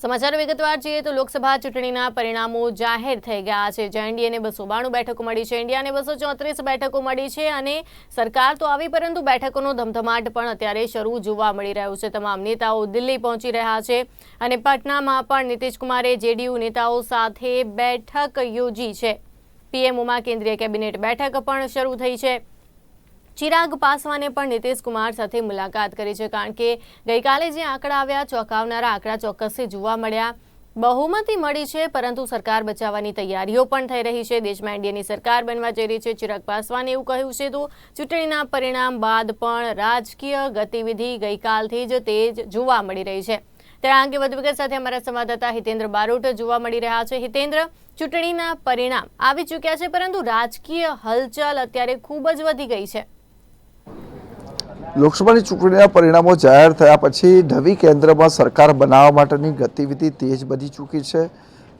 સમાચાર વિગતવાર જોઈએ તો લોકસભા ચૂંટણીના પરિણામો જાહેર થઈ ગયા છે. જ્યાં એનડીએને બસો બાણું બેઠકો મળી છે. ઇન્ડિયાને બસો ચોત્રીસ બેઠકો મળી છે અને સરકાર તો આવી પરંતુ બેઠકોનો ધમધમાટ પણ અત્યારે શરૂ જોવા મળી રહ્યો છે. તમામ નેતાઓ દિલ્હી પહોંચી રહ્યા છે અને પટનામાં પણ નીતિશ કુમારે જેડીયુ નેતાઓ સાથે બેઠક યોજી છે. પીએમઓમાં કેન્દ્રીય કેબિનેટ બેઠક પણ શરૂ થઈ છે. ચિરાગ પાસવાને પણ નીતિશ કુમાર સાથે મુલાકાત કરી છે, કારણ કે ગઈકાલે જે આંકડા આવ્યા, ચોંકાવનારા આંકડા ચોક્કસથી જોવા મળ્યા. બહુમતી મળી છે, પરંતુ સરકાર બચાવવાની તૈયારીઓ પણ થઈ રહી છે. દેશમાં એનડીએની સરકાર બનવા જઈ રહી છે. ચિરાગ પાસવાને એવું કહ્યું છે તો ચૂંટણીના પરિણામ બાદ પણ રાજકીય ગતિવિધિ ગઈકાલથી જ તેજ જોવા મળી રહી છે. ત્યારે અંગે વધુ વિગત સાથે અમારા સંવાદદાતા હિતેન્દ્ર બારોટ જોવા મળી રહ્યા છે. હિતેન્દ્ર, ચૂંટણીના પરિણામ આવી ચૂક્યા છે, પરંતુ રાજકીય હલચલ અત્યારે ખૂબ જ વધી ગઈ છે. લોકસભાની ચૂંટણીના પરિણામો જાહેર થયા પછી નવી કેન્દ્રમાં સરકાર બનાવવા માટેની ગતિવિધિ તેજ બની ચૂકી છે.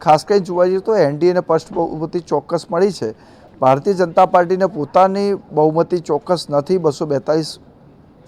ખાસ કરી જોવા જઈએ તો એનડીએને બહુમતી ચોક્કસ મળી છે. ભારતીય જનતા પાર્ટીને પોતાની બહુમતી ચોક્કસ નથી, બસો બેતાલીસ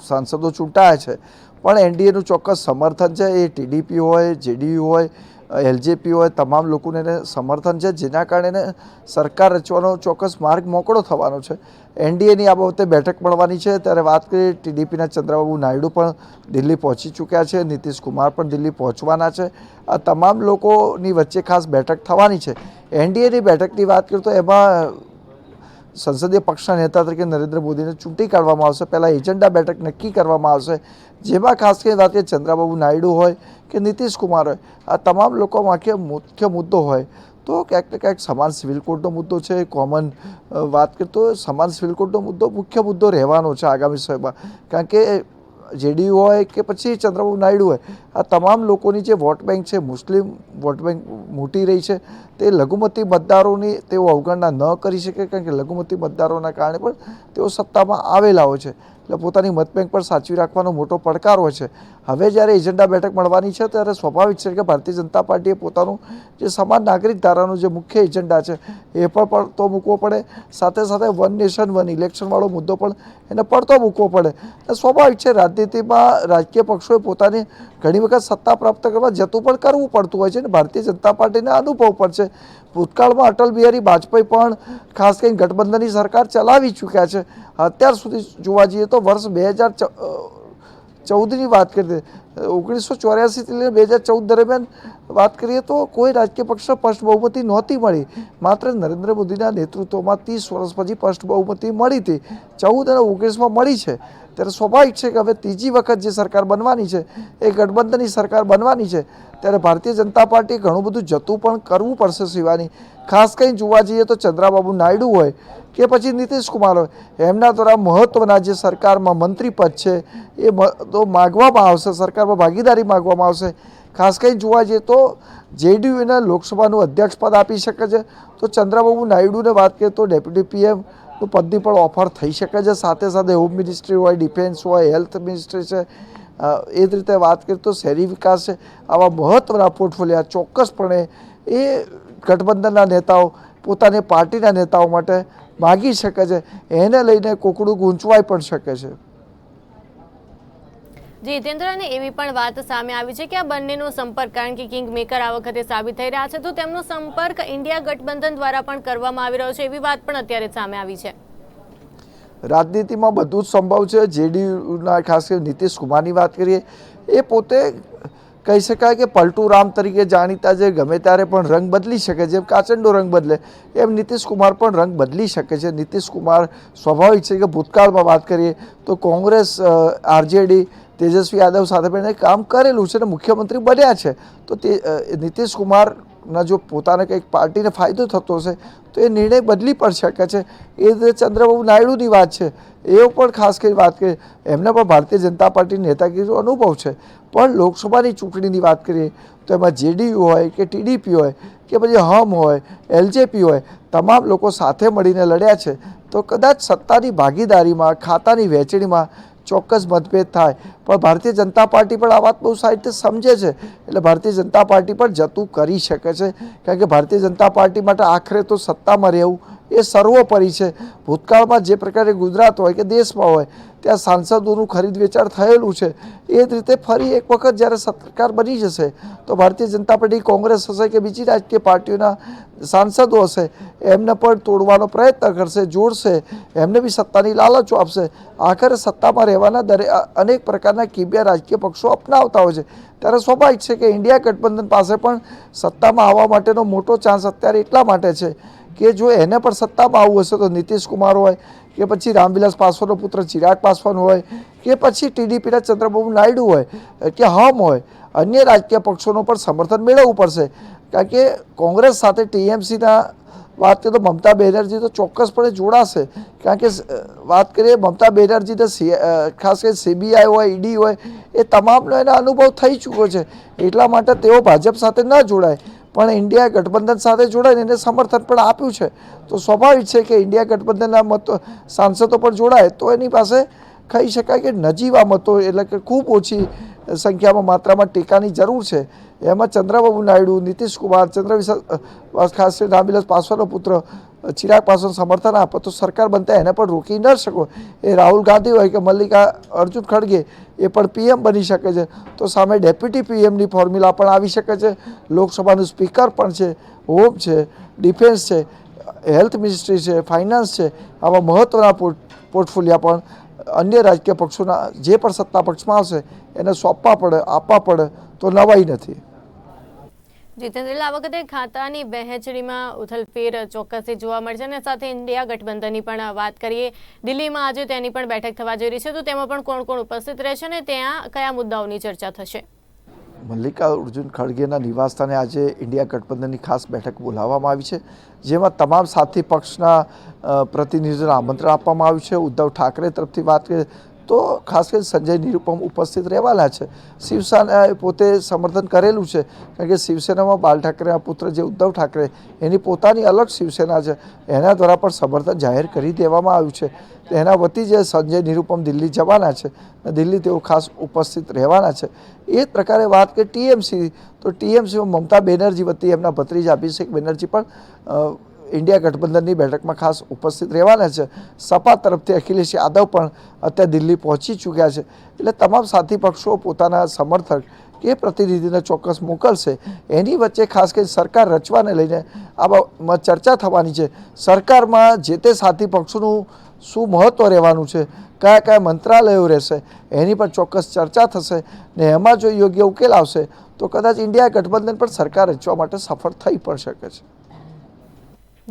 સાંસદો ચૂંટાયા છે. પણ એનડીએનું ચોક્કસ સમર્થન છે. એ ટીડીપી હોય, જેડીયુ હોય એલજેપી હોય તમામ લોકોને એને સમર્થન છે, જેના કારણે એને સરકાર રચવાનો ચોક્કસ માર્ગ મોકળો થવાનો છે. એનડીએની આ બાબતે બેઠક મળવાની છે. ત્યારે વાત કરીએ ટીડીપીના ચંદ્રબાબુ નાયડુ પણ દિલ્હી પહોંચી ચૂક્યા છે. નીતિશ કુમાર પણ દિલ્હી પહોંચવાના છે. આ તમામ લોકોની વચ્ચે ખાસ બેઠક થવાની છે. એનડીએની બેઠકની વાત કરીએ તો એમાં સંસદીય પક્ષના નેતા તરીકે નરેન્દ્ર મોદીને ચૂંટી કાઢવામાં આવશે. પહેલાં એજન્ડા બેઠક નક્કી કરવામાં આવશે. જેમાં ખાસ કરીને વાત કરીએ ચંદ્રબાબુ નાયડુ હોય કે નીતિશ કુમાર હોય, આ તમામ લોકો મુખ્ય મુખ્ય મુદ્દો હોય. તો ક્યાંક ને ક્યાંક સમાન સિવિલ કોડનો મુદ્દો છે, કોમન વાત કરીએ તો સમાન સિવિલ કોડનો મુદ્દો મુખ્ય મુદ્દો રહેવાનો છે આગામી સમયમાં. કારણ કે જેડીયુ હોય કે પછી ચંદ્રબાબુ નાયડુ હોય આ તમામ લોકોની જે વોટ બેંક છે, મુસ્લિમ વોટ બેંક મોટી રહી છે, તે લઘુમતી મતદારોની તેઓ અવગણના ન કરી શકે કારણ કે લઘુમતી મતદારોના કારણે પણ તેઓ સત્તામાં આવેલા હોય છે. એટલે પોતાની મતબેંક પણ સાચવી રાખવાનો મોટો પડકાર હોય છે. હવે જ્યારે એજન્ડા બેઠક મળવાની છે, ત્યારે સ્વાભાવિક છે કે ભારતીય જનતા પાર્ટીએ પોતાનું જે સમાન નાગરિક ધારાનું જે મુખ્ય એજન્ડા છે, એ પણ પડતો મૂકવો પડે. સાથે સાથે વન નેશન, વન ઇલેક્શનવાળો મુદ્દો પણ એને પડતો મૂકવો પડે. સ્વાભાવિક છે, રાજનીતિમાં રાજકીય પક્ષોએ પોતાની ઘણી વખત સત્તા પ્રાપ્ત કરવા જતું પણ કરવું પડતું હોય છે અને ભારતીય જનતા પાર્ટીને અનુભવ પણ છે. ભૂતકાળમાં અટલ બિહારી વાજપેયી પણ ખાસ કરીને ગઠબંધનની સરકાર ચલાવી ચૂક્યા છે. અત્યાર સુધી જોવા જઈએ તો વર્ષ બે હજાર ચૌદની વાત કરીએ ઓગણીસો ચોર્યાસીથી લઈને બે હજાર ચૌદ દરમિયાન વાત કરીએ તો કોઈ રાજકીય પક્ષ સ્પષ્ટ બહુમતી નહોતી મળી. માત્ર નરેન્દ્ર મોદીના નેતૃત્વમાં ત્રીસ વર્ષ પછી સ્પષ્ટ બહુમતી મળી હતી. ચૌદ અને ઓગણીસમાં મળી છે. ત્યારે સ્વાભાવિક છે કે હવે ત્રીજી વખત જે સરકાર બનવાની છે, એ ગઠબંધનની સરકાર બનવાની છે. ત્યારે ભારતીય જનતા પાર્ટીએ ઘણું બધું જતું પણ કરવું પડશે સિવાની ખાસ કરીને જોવા જઈએ તો ચંદ્રાબાબુ નાયડુ હોય કે પછી નીતિશ કુમાર હોય, એમના દ્વારા મહત્ત્વના જે સરકારમાં મંત્રી પદ છે, એ તો માગવામાં આવશે સરકારમાં ભાગીદારી માગવામાં આવશે. ખાસ કરીને જોવા જઈએ તો જેડીયુ એને લોકસભાનું અધ્યક્ષ પદ આપી શકે છે. તો ચંદ્રબાબુ નાયડુને વાત કરીએ તો ડેપ્યુટી પીએમનું પદની પણ ઓફર થઈ શકે છે. સાથે સાથે હોમ મિનિસ્ટ્રી હોય, ડિફેન્સ હોય, હેલ્થ મિનિસ્ટ્રી છે. એ જ રીતે વાત કરીએ તો શહેરી વિકાસ છે. આવા મહત્ત્વના પોર્ટફોલિયા ચોક્કસપણે એ ગઠબંધનના નેતાઓ, પોતાની પાર્ટીના નેતાઓ માટે માગી શકે છે. એને લઈને કોકડું ગૂંચવાઈ પણ શકે છે. જી હિતેન્દ્ર અને એવી પણ વાત સામે આવી છે કે આ બંનેનો સંપર્ક, કારણ કે કિંગ મેકર આ વખતે સાબિત થઈ રહ્યા છે, તો તેમનો સંપર્ક ઇન્ડિયા ગઠબંધન દ્વારા પણ કરવામાં આવી રહ્યો છે, એવી વાત પણ અત્યારે સામે આવી છે. રાજનીતિમાં બધું જ સંભવ છે. જેડીયુના ખાસ કરીને નીતિશ કુમારની વાત કરીએ, એ પોતે કહી શકાય કે પલટુ રામ તરીકે જાણીતા છે, ગમે ત્યારે પણ રંગ બદલી શકે, જેમ કાચંડો રંગ બદલે, એમ નીતિશ કુમાર પણ રંગ બદલી શકે છે. નીતિશ કુમાર સ્વાભાવિક છે કે ભૂતકાળમાં વાત કરીએ, તો કોંગ્રેસ આરજેડી તેજસ્વી યાદવ સાથે પણ કામ કરેલું છે અને મુખ્યમંત્રી બન્યા છે. તો તે નીતિશ કુમારના જો પોતાને કંઈક પાર્ટીને ફાયદો થતો હશે, તો એ નિર્ણય બદલી પણ શકે છે. એ રીતે ચંદ્રબાબુ નાયડુની વાત છે. એઓ પણ ખાસ કરી વાત કરીએ, એમને પણ ભારતીય જનતા પાર્ટીની નેતાગીરીનો અનુભવ છે. પણ લોકસભાની ચૂંટણીની વાત કરીએ, તો એમાં જેડીયુ હોય કે ટીડીપી હોય કે પછી હમ હોય, એલજેપી હોય, તમામ લોકો સાથે મળીને લડ્યા છે. તો કદાચ સત્તાની ભાગીદારીમાં, ખાતાની વહેંચણીમાં ચોક્કસ મતભેદ થાય. પણ ભારતીય જનતા પાર્ટી પણ આ વાત બહુ સારી રીતે સમજે છે. એટલે ભારતીય જનતા પાર્ટી પણ જતું કરી શકે છે. કારણ કે ભારતીય જનતા પાર્ટી માટે આખરે તો સત્તામાં રહેવું એ સર્વોપરી છે. ભૂતકાળમાં જે પ્રકારે ગુજરાત હોય કે દેશમાં હોય ત્યાં સાંસદોનું ખરીદ વેચાણ થયેલું છે. એ જ રીતે ફરી એક વખત જ્યારે સરકાર બની જશે, તો ભારતીય જનતા પાર્ટી, કોંગ્રેસ હશે કે બીજી રાજકીય પાર્ટીઓના સાંસદો હશે, એમને પણ તોડવાનો પ્રયત્ન કરશે, જોડશે, એમને બી સત્તાની લાલચો આપશે. આખરે સત્તામાં રહેવાના દરે અનેક પ્રકારના કિબિયા રાજકીય પક્ષો અપનાવતા હોય છે. ત્યારે સ્વાભાવિક છે કે ઇન્ડિયા ગઠબંધન પાસે પણ સત્તામાં આવવા માટેનો મોટો ચાન્સ અત્યારે એટલા માટે છે કે જો એને પણ સત્તામાં આવવું હશે તો નીતિશ કુમાર હોય કે પછી રામવિલાસ પાસવાનનો પુત્ર ચિરાગ પાસવાન હોય કે પછી ટીડીપીના ચંદ્રબાબુ નાયડુ હોય, કે હમ હોય, અન્ય રાજકીય પક્ષોનું પણ સમર્થન મેળવવું પડશે. કારણ કે કોંગ્રેસ સાથે ટીએમસીના વાત કરીએ તો મમતા બેનર્જી તો ચોક્કસપણે જોડાશે. કારણ કે વાત કરીએ મમતા બેનર્જી તો ખાસ કરીને સીબીઆઈ હોય, ઈડી હોય, એ તમામનો એને અનુભવ થઈ ચૂક્યો છે. એટલા માટે તેઓ ભાજપ સાથે ન જોડાય. પણ ઇન્ડિયા ગઠબંધન સાથે જોડાઈને એને સમર્થન પણ આપ્યું છે. તો સ્વાભાવિક છે કે ઇન્ડિયા ગઠબંધનના મતો સાંસદો પણ જોડાય તો એની પાસે કહી શકાય કે નજીવા મતો એટલે કે ખૂબ ઓછી સંખ્યામાં માત્રામાં ટેકાની જરૂર છે. એમાં ચંદ્રબાબુ નાયડુ નીતિશ કુમાર ચંદ્રવિલાસ ખાસ કરીને રામવિલાસ પાસવાનનો પુત્ર ચિરાગ પાસવાન સમર્થન આપો તો સરકાર બનતા એને પણ રોકી ન શકો. એ રાહુલ ગાંધી હોય કે મલ્લિકા અર્જુન ખડગે, એ પણ પીએમ બની શકે છે. તો સામે ડેપ્યુટી પીએમની ફોર્મ્યુલા પણ આવી શકે છે. લોકસભાનું સ્પીકર પણ છે, હોમ છે, ડિફેન્સ છે, હેલ્થ મિનિસ્ટ્રી છે, ફાઇનાન્સ છે, આવા મહત્ત્વના પોર્ટફોલિયા પણ અન્ય રાજકીય પક્ષોના જે પણ સત્તા પક્ષમાં આવશે એને સોંપવા પડે, આપવા પડે તો નવાઈ નથી. જીતેન્દ્ર આ વખતે ખાતાની વહેંચણીમાં ઉથલફેર ચોક્કસથી જોવા મળશે અને સાથે ઇન્ડિયા ગઠબંધનની પણ વાત કરીએ, દિલ્હીમાં આજે તેની પણ બેઠક થવા જઈ રહી છે, તો તેમાં પણ કોણ કોણ ઉપસ્થિત રહેશે અને ત્યાં કયા મુદ્દાઓની ચર્ચા થશે? મલ્લિકા અર્જુન ખડગેના નિવાસસ્થાને આજે ઇન્ડિયા ગઠબંધનની ખાસ બેઠક બોલાવવામાં આવી છે, જેમાં તમામ સાથી પક્ષના પ્રતિનિધિઓને આમંત્રણ આપવામાં આવ્યું છે. ઉદ્ધવ ઠાકરે તરફથી વાત કરીએ તો ખાસ કરીને સંજય નિરુપમ ઉપસ્થિત રહેવાના છે. શિવસેનાએ પોતે સમર્થન કરેલું છે, કારણ કે શિવસેનામાં બાલ ઠાકરેના પુત્ર જે ઉદ્ધવ ઠાકરે, એની પોતાની અલગ શિવસેના છે. એના દ્વારા પણ સમર્થન જાહેર કરી દેવામાં આવ્યું છે. એના વતી જે સંજય નિરુપમ દિલ્હી જવાના છે દિલ્હી તેઓ ખાસ ઉપસ્થિત રહેવાના છે. એ જ પ્રકારે વાત કે ટીએમસી, તો ટીએમસીમાં મમતા બેનર્જી વતી એમના ભત્રીજા અભિષેક બેનર્જી પણ ઇન્ડિયા ગઠબંધનની બેઠકમાં ખાસ ઉપસ્થિત રહેવાના છે. સપા તરફથી અખિલેશ યાદવ પણ અત્યારે દિલ્હી પહોંચી ચૂક્યા છે. એટલે તમામ સાથી પક્ષો પોતાના સમર્થક કે પ્રતિનિધિને ચોક્કસ મોકલશે, એની વચ્ચે ખાસ કરીને સરકાર રચવાને લઈને આ ચર્ચા થવાની છે. સરકારમાં જે તે સાથી પક્ષોનું શું મહત્ત્વ રહેવાનું છે, કયા કયા મંત્રાલયો રહેશે, એની પણ ચોક્કસ ચર્ચા થશે ને એમાં જો યોગ્ય ઉકેલ આવશે, તો કદાચ ઇન્ડિયા ગઠબંધન પણ સરકાર રચવા માટે સફળ થઈ પણ શકે છે.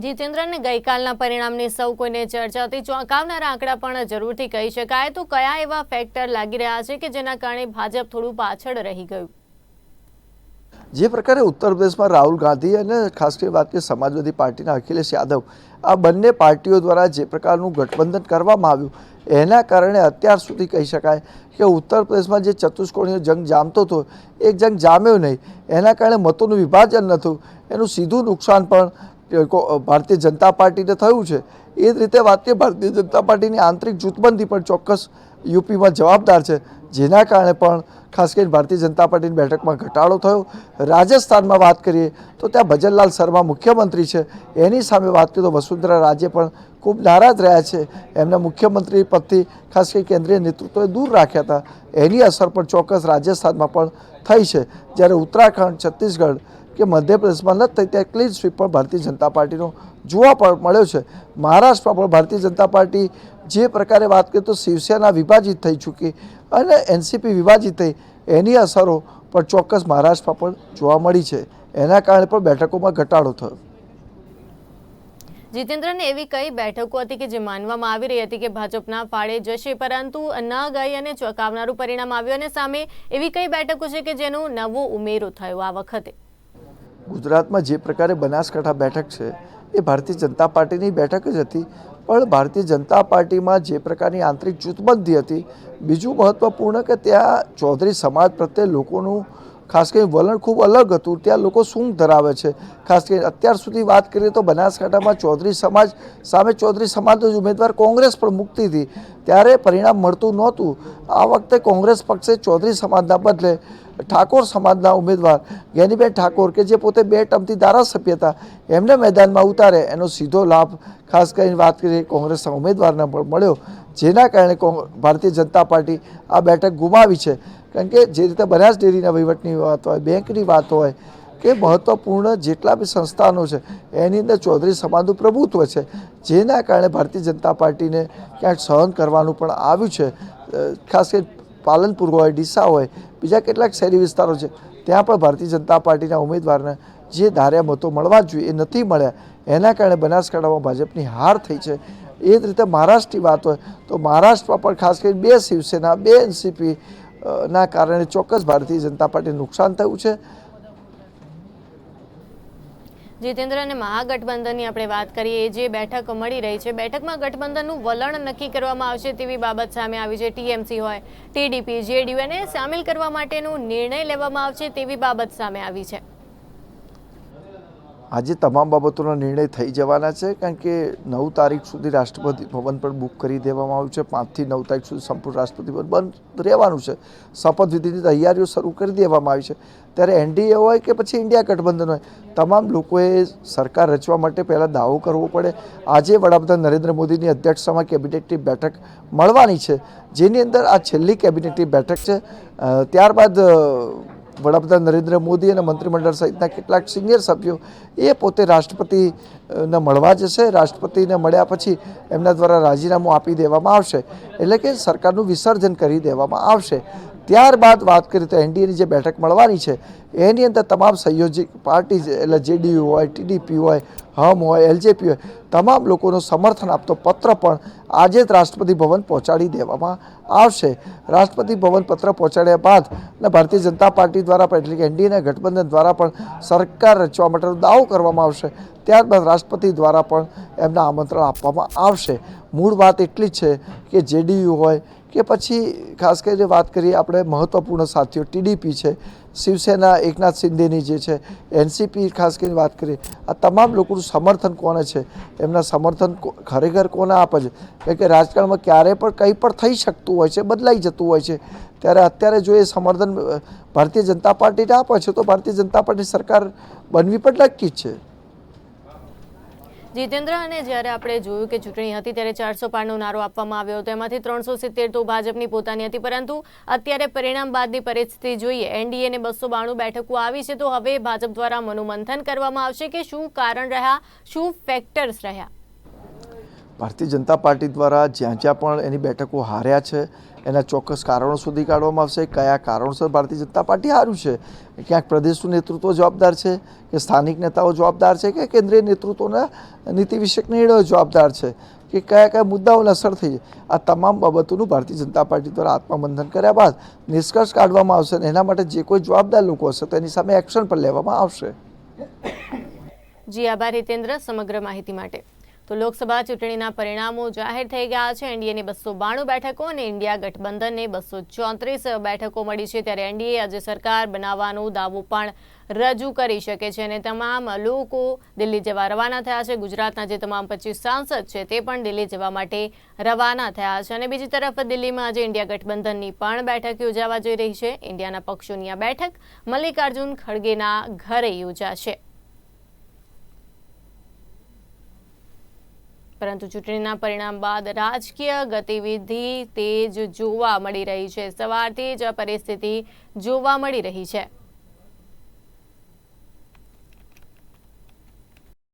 જીતેન્દ્રને ગઈકાલના પરિણામની સૌ કોઈને ચર્ચાથી ચોંકાવનારા આંકડા પણ જરૂરથી કહી શકાય. તો કયા એવા ફેક્ટર લાગી રહ્યા છે કે જેના કારણે ભાજપ થોડું પાછળ રહી ગયું? જે પ્રકારે ઉત્તર પ્રદેશમાં રાહુલ ગાંધી અને ખાસ કરી વાત કરીએ સમાજવાદી પાર્ટીના અખિલેશ યાદવ, આ બંને પાર્ટીઓ દ્વારા જે પ્રકારનું ગઠબંધન કરવામાં આવ્યું, એના કારણે અત્યાર સુધી કહી શકાય કે ઉત્તર પ્રદેશમાં જે ચતુષ્કોણીય જંગ જામતો હતો, એ જંગ જામ્યો નહીં. એના કારણે મતોનું વિભાજન નહોતું એનું સીધું નુકસાન પણ કે કો- ભારતીય જનતા પાર્ટીને થયું છે. એ જ રીતે વાત કરીએ ભારતીય જનતા પાર્ટીની આંતરિક જૂથબંધી પણ ચોક્કસ યુપીમાં જવાબદાર છે. જેના કારણે પણ ખાસ કરીને ભારતીય જનતા પાર્ટીની બેઠકમાં ઘટાડો થયો. રાજસ્થાનમાં વાત કરીએ તો ત્યાં ભજનલાલ શર્મા મુખ્યમંત્રી છે. એની સામે વાત કરીએ તો વસુંધરા રાજે પણ ખૂબ નારાજ રહ્યા છે. એમના મુખ્યમંત્રી પદથી ખાસ કરી કેન્દ્રીય નેતૃત્વએ દૂર રાખ્યા હતા. એની અસર પણ ચોક્કસ રાજસ્થાનમાં પણ થઈ છે. જ્યારે ઉત્તરાખંડ, છત્તીસગઢ કે મધ્યપ્રદેશમાં નથી થઈ ત્યાં ક્લીન સ્વીપ પણ ભારતીય જનતા પાર્ટીનો જોવા પણ મળ્યો છે. મહારાષ્ટ્રમાં પણ ભારતીય જનતા પાર્ટી જે પ્રકારે વાત કરીએ તો શિવસેના વિભાજિત થઈ ચૂકી અને એનસીપી વિભાજિત થઈ, એની અસરો પણ ચોક્કસ મહારાષ્ટ્રમાં પણ જોવા મળી છે. એના કારણે પણ બેઠકોમાં ઘટાડો થયો. જીતેન્દ્રને એવી કઈ બેઠકો હતી કે જે માનવામાં આવી રહી હતી કે ભાજપના ફાળે જશે, પરંતુ ન ગઈ અને ચોંકાવનારું પરિણામ આવ્યું અને સામે એવી કઈ બેઠકો છે કે જેનો નવો ઉમેરો થયો આ વખતે? ગુજરાતમાં જે પ્રકારે બનાસકાંઠા બેઠક છે, એ ભારતીય જનતા પાર્ટીની બેઠક જ હતી. પણ ભારતીય જનતા પાર્ટીમાં જે પ્રકારની આંતરિક જૂથબંધી હતી, બીજું મહત્ત્વપૂર્ણ કે ત્યાં ચૌધરી સમાજ પ્રત્યે લોકોનું ખાસ કરીને વલણ ખૂબ અલગ હતું. ત્યાં લોકો શું ધરાવે છે. ખાસ કરીને અત્યાર સુધી વાત કરીએ તો બનાસકાંઠામાં ચૌધરી સમાજ, સામે ચૌધરી સમાજનો જ ઉમેદવાર કોંગ્રેસ પણ મૂકતી હતી. ત્યારે પરિણામ મળતું નહોતું. આ વખતે કોંગ્રેસ પક્ષે ચૌધરી સમાજના બદલે ઠાકોર સમાજના ઉમેદવાર જ્ઞાનીબેન ઠાકોર, કે જે પોતે બે ટર્મથી ધારાસભ્ય હતા, એમને મેદાનમાં ઉતારે. એનો સીધો લાભ ખાસ કરીને વાત કરીએ કોંગ્રેસના ઉમેદવારને પણ મળ્યો. જેના કારણે ભારતીય જનતા પાર્ટી આ બેઠક ગુમાવી છે. કારણ કે જે રીતે બનાસ ડેરીના વહીવટની વાત હોય, બેંકની વાત હોય, કે મહત્ત્વપૂર્ણ જેટલા બી સંસ્થાનો છે, એની અંદર ચૌધરી સમાજનું પ્રભુત્વ છે, જેના કારણે ભારતીય જનતા પાર્ટીને ક્યાંક સહન કરવાનું પણ આવ્યું છે. ખાસ કરી પાલનપુર હોય, ડીસા હોય, બીજા કેટલાક શહેરી વિસ્તારો છે, ત્યાં પણ ભારતીય જનતા પાર્ટીના ઉમેદવારને જે ધાર્યા મતો મળવા જોઈએ, એ નથી મળ્યા, એના કારણે બનાસકાંઠામાં ભાજપની હાર થઈ છે. એ જ રીતે મહારાષ્ટ્રની વાત હોય, તો મહારાષ્ટ્રમાં પણ ખાસ કરીને બે શિવસેના, બે એનસીપી ના કારણે ચોક્કસ ભારતીય જનતા પાર્ટીને નુકસાન થયું છે. જીતેન્દ્ર અને મહાગઠબંધનની આપણે વાત કરીએ જે બેઠક મળી રહી છે, બેઠકમાં ગઠબંધનનું વલણ નક્કી કરવામાં આવશે તેવી બાબત સામે આવી છે. ટીએમસી હોય, ટીડીપી જેડીયુ એને સામેલ કરવા માટેનો નિર્ણય લેવામાં આવશે તેવી બાબત સામે આવી છે. આજે તમામ બાબતોનો નિર્ણય થઈ જવાના છે, કારણ કે નવ તારીખ સુધી રાષ્ટ્રપતિ ભવન પણ બુક કરી દેવામાં આવ્યું છે. પાંચથી નવ તારીખ સુધી સંપૂર્ણ રાષ્ટ્રપતિ ભવન બંધ રહેવાનું છે. શપથવિધિની તૈયારીઓ શરૂ કરી દેવામાં આવી છે. ત્યારે એનડીએ હોય કે પછી ઇન્ડિયા ગઠબંધન હોય, તમામ લોકોએ સરકાર રચવા માટે પહેલાં દાવો કરવો પડે. આજે વડાપ્રધાન નરેન્દ્ર મોદીની અધ્યક્ષતામાં કેબિનેટની બેઠક મળવાની છે. જેની અંદર આ છેલ્લી કેબિનેટની બેઠક છે. ત્યારબાદ વડાપ્રધાન નરેન્દ્ર મોદી અને મંત્રીમંડળ સહિતના કેટલાક સિનિયર સભ્યો એ પોતે રાષ્ટ્રપતિને મળવા જશે. રાષ્ટ્રપતિને મળ્યા પછી એમના દ્વારા રાજીનામું આપી દેવામાં આવશે. એટલે કે સરકારનું વિસર્જન કરી દેવામાં આવશે. ત્યારબાદ વાત કરીએ તો એનડીએની જે બેઠક મળવાની છે, એની અંદર તમામ સંયોજક પાર્ટી એટલે જેડીયુ હોય, ટીડીપી હોય, હમ હોય, એલજેપી હોય, તમામ લોકોનો સમર્થન આપતો પત્ર પણ આજે જ રાષ્ટ્રપતિ ભવન પહોંચાડી દેવામાં આવશે. રાષ્ટ્રપતિ ભવન પત્ર પહોંચાડ્યા બાદ અને ભારતીય જનતા પાર્ટી દ્વારા પણ, એટલે કે એનડીએના ગઠબંધન દ્વારા પણ સરકાર રચવા માટેનો દાવો કરવામાં આવશે. ત્યારબાદ રાષ્ટ્રપતિ દ્વારા પણ એમના આમંત્રણ આપવામાં આવશે. મૂળ વાત એટલી જ છે કે જેડીયુ હોય કે પછી ખાસ કરીને વાત કરીએ આપણે મહત્ત્વપૂર્ણ સાથીઓ ટીડીપી છે, શિવસેના, એકનાથ શિંદેની જે છે એનસીપી ખાસ કરીને વાત કરીએ, આ તમામ લોકોનું સમર્થન કોને છે? એમના સમર્થન ખરેખર કોને આપે છે કારણ કે રાજકારણમાં ક્યારે પણ કંઈ પણ થઈ શકતું હોય છે, બદલાઈ જતું હોય છે. ત્યારે અત્યારે જો એ સમર્થન ભારતીય જનતા પાર્ટીને આપે છે, તો ભારતીય જનતા પાર્ટી સરકાર બનવી પણ નક્કી જ છે. જીતેન્દ્ર, અને જ્યારે આપણે જોયું કે ચૂંટણી હતી ત્યારે ચારસો પારનો નારો આપવામાં આવ્યો હતો. એમાંથી ત્રણસો સિત્તેર તો ભાજપની પોતાની હતી, પરંતુ અત્યારે પરિણામ બાદની પરિસ્થિતિ જોઈએ. એનડીએને બસો બાણું બેઠકો આવી છે, તો હવે ભાજપ દ્વારા મનોમંથન કરવામાં આવશે કે શું કારણ રહ્યા, શું ફેક્ટર્સ રહ્યા? ભારતીય જનતા પાર્ટી દ્વારા જ્યાં જ્યાં પણ એની બેઠકો હાર્યા છે એના ચોક્કસ કારણો શોધી કાઢવામાં આવશે, કયા કારણોસર ભારતીય જનતા પાર્ટી સારું છે? ક્યાંક પ્રદેશનું નેતૃત્વ જવાબદાર છે? કે સ્થાનિક નેતાઓ જવાબદાર છે? કે કેન્દ્રીય નેતૃત્વના નીતિ વિષયક નિર્ણયો જવાબદાર છે? કે કયા કયા મુદ્દાઓને અસર થઈ આ તમામ બાબતોનું ભારતીય જનતા પાર્ટી દ્વારા આત્મબંધન કર્યા બાદ નિષ્કર્ષ કાઢવામાં આવશે અને એના માટે જે કોઈ જવાબદાર લોકો હશે તેની સામે એક્શન પણ લેવામાં આવશે. જી આભાર હિતેન્દ્ર, સમગ્ર માહિતી માટે. તો લોકસભા ચૂંટણીના પરિણામો જાહેર થઈ ગયા છે. એનડીએને બસો બાણું બેઠકો અને ઇન્ડિયા ગઠબંધનને બસો ચોત્રીસ બેઠકો મળી છે. ત્યારે એનડીએ આજે સરકાર બનાવવાનો દાવો પણ રજૂ કરી શકે છે અને તમામ લોકો દિલ્હી જવા રવાના થયા છે. ગુજરાતના જે તમામ પચીસ સાંસદ છે તે પણ દિલ્હી જવા માટે રવાના થયા છે. અને બીજી તરફ દિલ્હીમાં આજે ઇન્ડિયા ગઠબંધનની પણ બેઠક યોજાવા જઈ રહી છે. ઇન્ડિયાના પક્ષોની આ બેઠક મલ્લિકાર્જુન ખડગેના ઘરે યોજાશે. પરંતુ ચૂંટણીના પરિણામ બાદ રાજકીય ગતિવિધિ તેજ જોવા મળી રહી છે. સવારથી જ પરિસ્થિતિ જોવા મળી રહી છે.